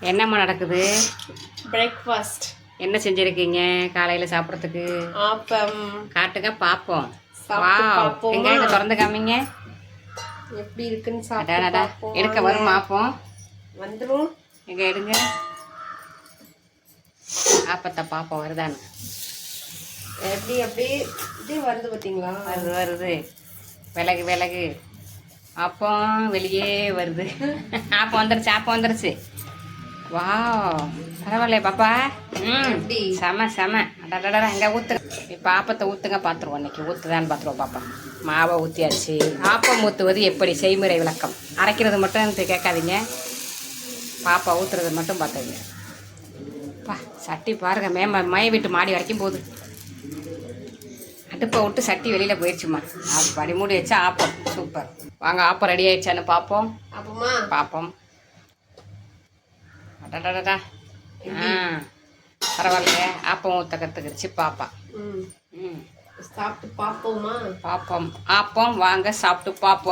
என்னம்மா நடக்குது? பிரேக்ஃபாஸ்ட் என்ன செஞ்சுருக்கீங்க காலையில் சாப்பிட்றதுக்கு? ஆப்பம். காட்டுங்க பார்ப்போம் பார்ப்போமா? இதை திறந்து காமிங்க? எப்படி இருக்குன்னு சாப்பிட்டு பார்ப்போம் எடுக்க வரும் ஆப்பம் வந்துடும் எங்க எடுங்க? ஆப்பத்தை பார்ப்போம் வருதான்னு. எப்படி அப்படி இதே வருது பார்த்தீங்களா? வருது வருது. விலகு விலகு. ஆப்பம் வெளியே வருது. ஆப்பம் வந்துருச்சு ஆப்பம் வந்துருச்சு. வாவ். பரவாயில்லையே பாப்பா. ம்? செம செம. அடடடா இங்கே ஊற்று இப்போ ஆப்பத்தை ஊற்றுங்க பார்த்துருவோம் இன்னைக்கு ஊற்றுதான்னு பார்த்துருவோம் பாப்பா. மாவை ஊற்றியாச்சு ஆப்பம் ஊற்றுவது எப்படி? செய்முறை விளக்கம். அரைக்கிறது மட்டும் கேட்காதீங்க. பாப்பா ஊற்றுறது மட்டும் பார்த்துங்க பா சட்டி பாருங்க. மே மய வீட்டு மாடி வரைக்கும் போகுது. அடுப்பை விட்டு சட்டி வெளியில் போயிடுச்சுமா அப்படி மூடி வச்சா ஆப்பம். சூப்பர். வாங்க ஆப்பம் ரெடி ஆயிடுச்சான்னு பார்ப்போம் பார்ப்போம் அடடடடா. ஆ பரவாயில்லையே. ஆப்பம் ஊற்ற கற்றுக்கிடுச்சு பாப்பா. ம். ம். சாப்பிட்டு பார்ப்போமா பார்ப்போம் ஆப்பம் வாங்க சாப்பிட்டு பார்ப்போம்